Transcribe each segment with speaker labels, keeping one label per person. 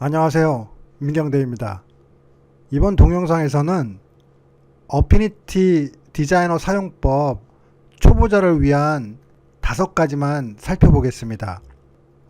Speaker 1: 안녕하세요. 민경대입니다. 이번 동영상에서는 어피니티 디자이너 사용법 초보자를 위한 다섯 가지만 살펴보겠습니다.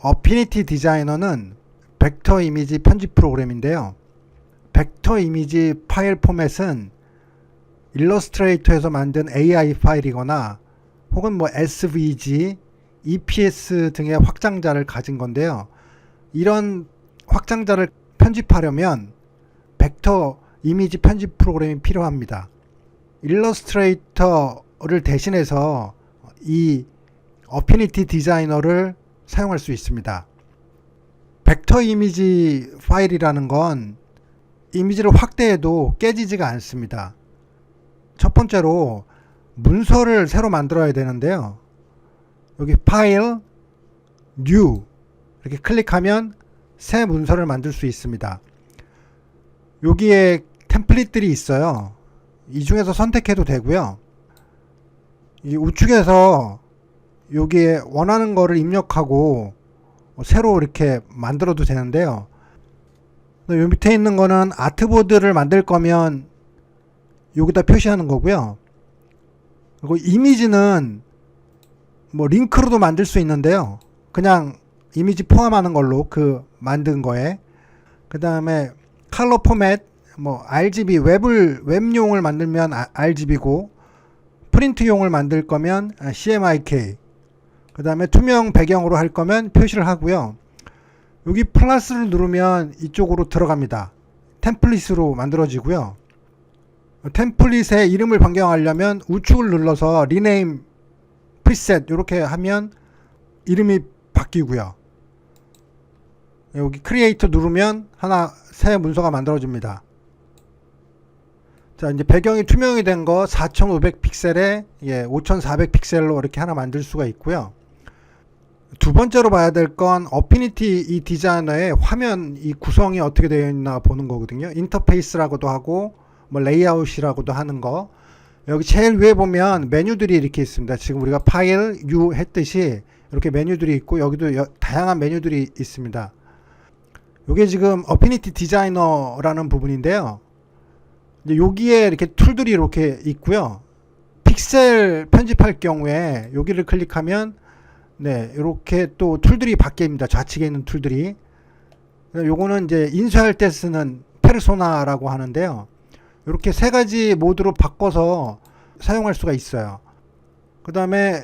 Speaker 1: 어피니티 디자이너는 벡터 이미지 편집 프로그램인데요. 벡터 이미지 파일 포맷은 일러스트레이터에서 만든 AI 파일이거나 혹은 뭐 SVG, EPS 등의 확장자를 가진 건데요. 이런 확장자를 편집하려면 벡터 이미지 편집 프로그램이 필요합니다. 일러스트레이터를 대신해서 이 어피니티 디자이너를 사용할 수 있습니다. 벡터 이미지 파일이라는 건 이미지를 확대해도 깨지지가 않습니다. 첫 번째로 문서를 새로 만들어야 되는데요. 여기 파일, 뉴 이렇게 클릭하면 새 문서를 만들 수 있습니다. 여기에 템플릿들이 있어요. 이 중에서 선택해도 되고요. 이 우측에서 여기에 원하는 거를 입력하고 새로 이렇게 만들어도 되는데요. 요 밑에 있는 거는 아트보드를 만들 거면 여기다 표시하는 거고요. 그리고 이미지는 뭐 링크로도 만들 수 있는데요. 그냥 이미지 포함하는 걸로 그 만든 거에 그 다음에 컬러 포맷 뭐 RGB 웹을 웹용을 만들면 아- RGB고 프린트용을 만들 거면 아, CMYK 그 다음에 투명 배경으로 할 거면 표시를 하고요. 여기 플러스를 누르면 이쪽으로 들어갑니다. 템플릿으로 만들어지고요. 템플릿의 이름을 변경하려면 우측을 눌러서 리네임 프리셋 이렇게 하면 이름이 바뀌고요. 여기 크리에이터 누르면 하나 새 문서가 만들어집니다. 자, 이제 배경이 투명이 된 거 4500 픽셀에 예, 5400 픽셀로 이렇게 하나 만들 수가 있고요. 두 번째로 봐야 될 건 어피니티 이 디자이너의 화면 이 구성이 어떻게 되어 있나 보는 거거든요. 인터페이스라고도 하고 뭐 레이아웃이라고도 하는 거. 여기 제일 위에 보면 메뉴들이 이렇게 있습니다. 지금 우리가 파일 U 했듯이 이렇게 메뉴들이 있고 여기도 여- 다양한 메뉴들이 있습니다. 이게 지금 어피니티 디자이너라는 부분인데요. 여기에 이렇게 툴들이 이렇게 있고요. 픽셀 편집할 경우에 여기를 클릭하면 네, 이렇게 또 툴들이 바뀝니다. 좌측에 있는 툴들이. 요거는 이제 인쇄할 때 쓰는 페르소나라고 하는데요. 이렇게 세 가지 모드로 바꿔서 사용할 수가 있어요. 그 다음에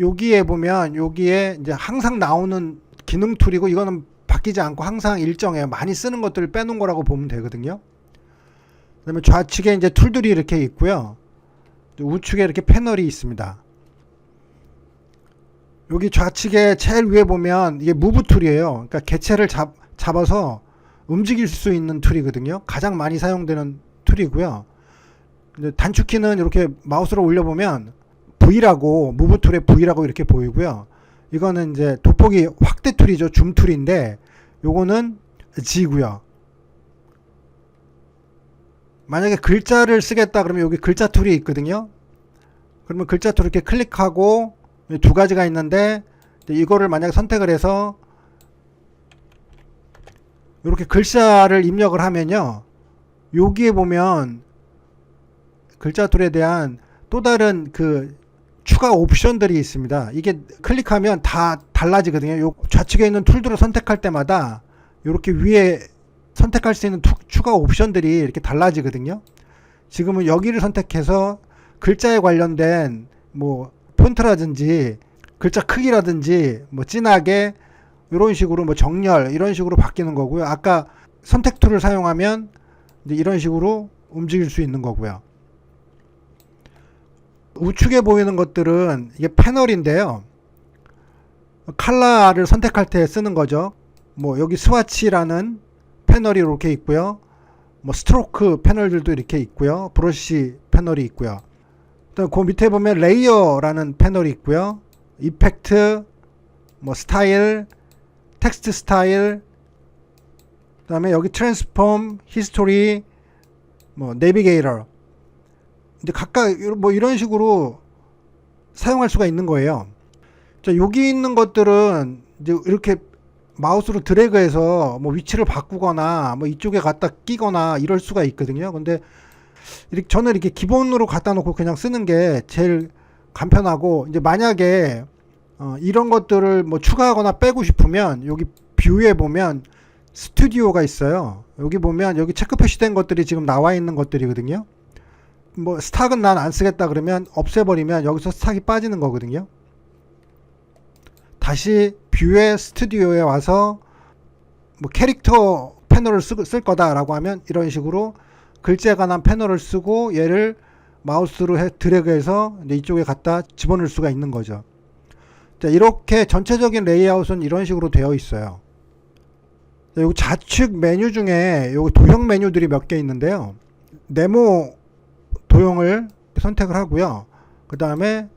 Speaker 1: 여기에 보면 여기에 이제 항상 나오는 기능 툴이고 이거는 바뀌지 않고 항상 일정해요. 많이 쓰는 것들을 빼놓은 거라고 보면 되거든요. 그 다음에 좌측에 이제 툴들이 이렇게 있고요. 우측에 이렇게 패널이 있습니다. 여기 좌측에 제일 위에 보면 이게 무브 툴이에요. 그러니까 개체를 잡, 잡아서 움직일 수 있는 툴이거든요. 가장 많이 사용되는 툴이고요. 단축키는 이렇게 마우스로 올려보면 V라고 무브 툴의 V라고 이렇게 보이고요. 이거는 이제 돋보기 확대 툴이죠. 줌 툴인데 요거는 G고요. 만약에 글자를 쓰겠다 그러면 여기 글자 툴이 있거든요. 그러면 글자 툴 이렇게 클릭하고 두 가지가 있는데 이거를 만약 선택을 해서 이렇게 글자를 입력을 하면요. 여기에 보면 글자 툴에 대한 또 다른 그 추가 옵션들이 있습니다. 이게 클릭하면 다 달라지거든요. 요 좌측에 있는 툴들을 선택할 때마다 이렇게 위에 선택할 수 있는 투- 추가 옵션들이 이렇게 달라지거든요. 지금은 여기를 선택해서 글자에 관련된 뭐 폰트라든지 글자 크기라든지 뭐 진하게 이런 식으로 뭐 정렬 이런 식으로 바뀌는 거고요. 아까 선택 툴을 사용하면 이런 식으로 움직일 수 있는 거고요. 우측에 보이는 것들은 이게 패널인데요. 칼라를 선택할 때 쓰는 거죠. 뭐 여기 스와치라는 패널이 이렇게 있고요. 뭐 스트로크 패널들도 이렇게 있고요. 브러쉬 패널이 있고요. 또그 밑에 보면 레이어라는 패널이 있고요. 이펙트, 뭐 스타일, 텍스트 스타일, 그 다음에 여기 트랜스폼, 히스토리, 뭐 내비게이터. 이제 각각 뭐 이런 식으로 사용할 수가 있는 거예요. 자, 여기 있는 것들은 이제 이렇게 마우스로 드래그해서 뭐 위치를 바꾸거나 뭐 이쪽에 갖다 끼거나 이럴 수가 있거든요. 근데 이렇게 저는 이렇게 기본으로 갖다 놓고 그냥 쓰는 게 제일 간편하고 이제 만약에 어, 이런 것들을 뭐 추가하거나 빼고 싶으면 여기 뷰에 보면 스튜디오가 있어요. 여기 보면 여기 체크 표시된 것들이 지금 나와 있는 것들이거든요. 뭐 스탁은 난 안 쓰겠다 그러면 없애버리면 여기서 스탁이 빠지는 거거든요. 다시 뷰의 스튜디오에 와서 뭐 캐릭터 패널을 쓰, 쓸 거다라고 하면 이런 식으로 글자에 관한 패널을 쓰고 얘를 마우스로 해, 드래그해서 이쪽에 갖다 집어넣을 수가 있는 거죠. 자, 이렇게 전체적인 레이아웃은 이런 식으로 되어 있어요. 자, 요 좌측 메뉴 중에 요 도형 메뉴들이 몇 개 있는데요. 네모 도형을 선택을 하고요. 그 다음에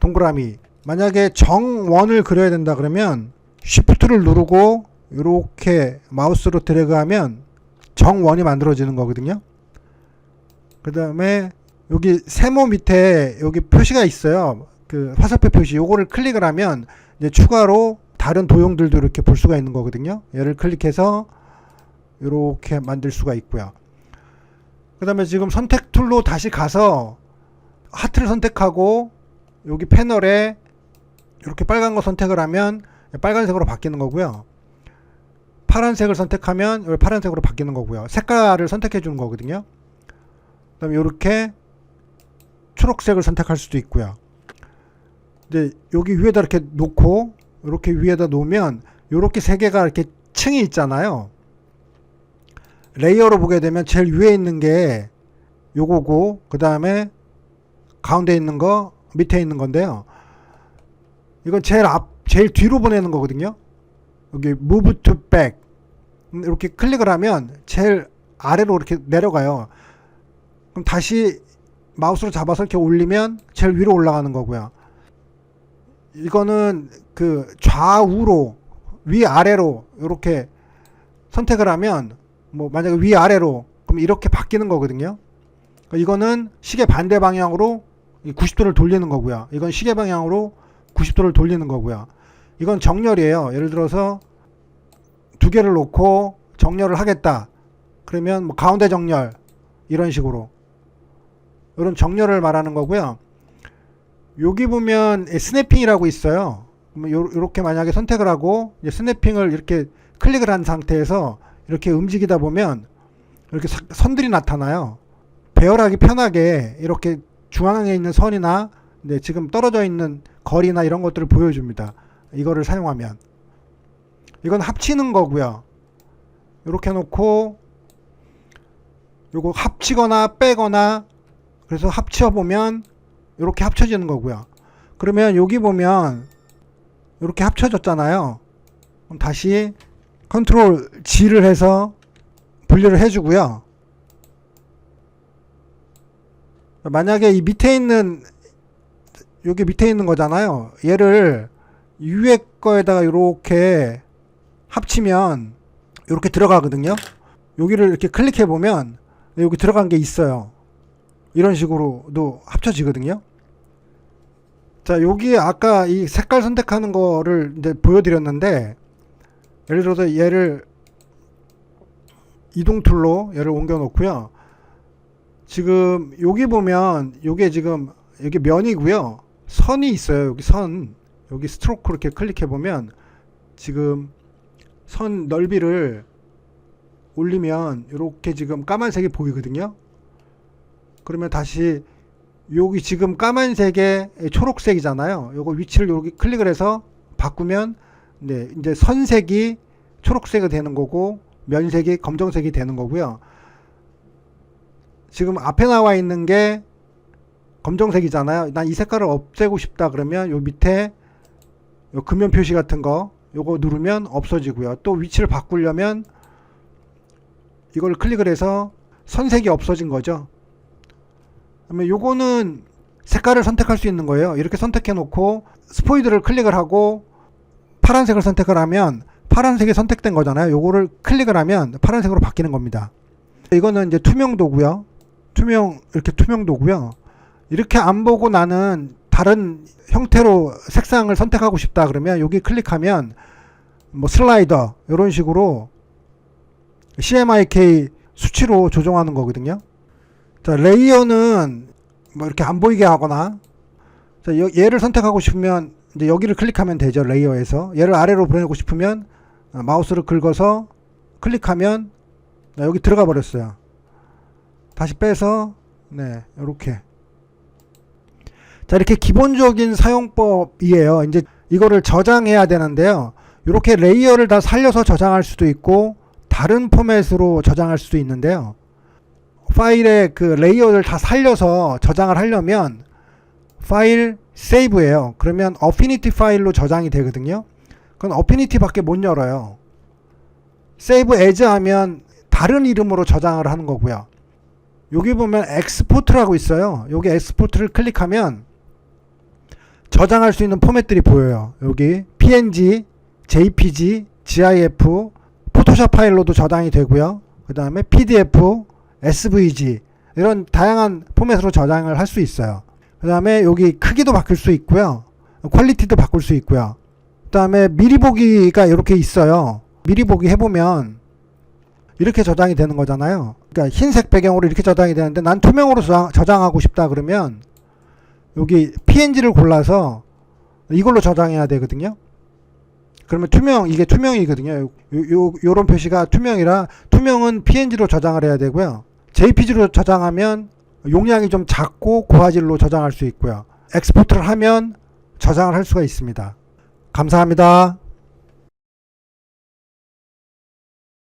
Speaker 1: 동그라미. 만약에 정원을 그려야 된다 그러면 Shift를 누르고 이렇게 마우스로 드래그하면 정원이 만들어지는 거거든요. 그 다음에 여기 세모 밑에 여기 표시가 있어요. 그 화살표 표시. 요거를 클릭을 하면 이제 추가로 다른 도형들도 이렇게 볼 수가 있는 거거든요. 얘를 클릭해서 이렇게 만들 수가 있고요. 그 다음에 지금 선택 툴로 다시 가서 하트를 선택하고 여기 패널에 이렇게 빨간 거 선택을 하면 빨간색으로 바뀌는 거고요. 파란색을 선택하면 여기 파란색으로 바뀌는 거고요. 색깔을 선택해 주는 거거든요. 그 다음에 이렇게 초록색을 선택할 수도 있고요. 근데 여기 위에다 이렇게 놓고 이렇게 위에다 놓으면 이렇게 세 개가 이렇게 층이 있잖아요. 레이어로 보게 되면 제일 위에 있는 게 요거고 그 다음에 가운데 있는 거 밑에 있는 건데요. 이건 제일 앞 제일 뒤로 보내는 거거든요. 여기 move to back 이렇게 클릭을 하면 제일 아래로 이렇게 내려가요. 그럼 다시 마우스로 잡아서 이렇게 올리면 제일 위로 올라가는 거고요. 이거는 그 좌우로 위 아래로 이렇게 선택을 하면 뭐 만약에 위 아래로 그럼 이렇게 바뀌는 거거든요. 그러니까 이거는 시계 반대 방향으로 90도를 돌리는 거고요. 이건 시계 방향으로 90도를 돌리는 거고요. 이건 정렬이에요. 예를 들어서 두 개를 놓고 정렬을 하겠다. 그러면 뭐 가운데 정렬 이런 식으로 이런 정렬을 말하는 거고요. 여기 보면 스냅핑이라고 있어요. 이렇게 만약에 선택을 하고 스냅핑을 이렇게 클릭을 한 상태에서 이렇게 움직이다 보면 이렇게 선들이 나타나요. 배열하기 편하게 이렇게 중앙에 있는 선이나 네, 지금 떨어져 있는 거리나 이런 것들을 보여줍니다. 이거를 사용하면 이건 합치는 거고요. 이렇게 놓고 요거 합치거나 빼거나 그래서 합쳐 보면 이렇게 합쳐지는 거고요. 그러면 여기 보면 이렇게 합쳐졌잖아요. 그럼 다시 컨트롤 G를 해서 분리를 해주고요. 만약에 이 밑에 있는 여기 밑에 있는 거잖아요. 얘를 위에 거에다가 이렇게 합치면 이렇게 들어가거든요. 여기를 이렇게 클릭해 보면 여기 들어간 게 있어요. 이런 식으로도 합쳐지거든요. 자, 여기 아까 이 색깔 선택하는 거를 이제 보여드렸는데, 예를 들어서 얘를 이동 툴로 얘를 옮겨 놓고요. 지금 여기 보면 요게 지금 여기 면이고요. 선이 있어요. 여기 선. 여기 스트로크 이렇게 클릭해 보면 지금 선 넓이를 올리면 이렇게 지금 까만색이 보이거든요. 그러면 다시 여기 지금 까만색에 초록색이잖아요. 요거 위치를 여기 클릭을 해서 바꾸면 네, 이제 선색이 초록색이 되는 거고 면색이 검정색이 되는 거고요. 지금 앞에 나와 있는 게 검정색이잖아요. 난 이 색깔을 없애고 싶다 그러면 요 밑에 요 금연 표시 같은 거 요거 누르면 없어지고요. 또 위치를 바꾸려면 이걸 클릭을 해서 선색이 없어진 거죠. 그러면 요거는 색깔을 선택할 수 있는 거예요. 이렇게 선택해 놓고 스포이드를 클릭을 하고 파란색을 선택을 하면 파란색이 선택된 거잖아요. 요거를 클릭을 하면 파란색으로 바뀌는 겁니다. 이거는 이제 투명도고요. 투명 이렇게 투명도고요. 이렇게 안 보고 나는 다른 형태로 색상을 선택하고 싶다 그러면 여기 클릭하면 뭐 슬라이더 이런 식으로 CMYK 수치로 조정하는 거거든요. 자, 레이어는 뭐 이렇게 안 보이게 하거나 자, 여- 얘를 선택하고 싶으면 이제 여기를 클릭하면 되죠. 레이어에서 얘를 아래로 보내고 싶으면 아, 마우스를 긁어서 클릭하면 자, 여기 들어가 버렸어요. 다시 빼서 네, 이렇게 자, 이렇게 기본적인 사용법이에요. 이제 이거를 저장해야 되는데요. 이렇게 레이어를 다 살려서 저장할 수도 있고 다른 포맷으로 저장할 수도 있는데요. 파일에 그 레이어를 다 살려서 저장을 하려면 파일 세이브예요. 그러면 어피니티 파일로 저장이 되거든요. 그건 어피니티 밖에 못 열어요. 세이브 에즈 하면 다른 이름으로 저장을 하는 거고요. 여기 보면 엑스포트라고 있어요. 여기 엑스포트를 클릭하면 저장할 수 있는 포맷들이 보여요. 여기 PNG, JPG, GIF, 포토샵 파일로도 저장이 되고요. 그 다음에 PDF, SVG 이런 다양한 포맷으로 저장을 할 수 있어요. 그 다음에 여기 크기도 바꿀 수 있고요. 퀄리티도 바꿀 수 있고요. 그 다음에 미리 보기가 이렇게 있어요. 미리 보기 해보면 이렇게 저장이 되는 거잖아요. 그러니까 흰색 배경으로 이렇게 저장이 되는데 난 투명으로 저장, 저장하고 싶다 그러면 여기 PNG를 골라서 이걸로 저장해야 되거든요. 그러면 투명 이게 투명이거든요. 요, 요 요런 표시가 투명이라 투명은 PNG로 저장을 해야 되고요. JPG로 저장하면 용량이 좀 작고 고화질로 저장할 수 있고요. 엑스포트를 하면 저장을 할 수가 있습니다. 감사합니다.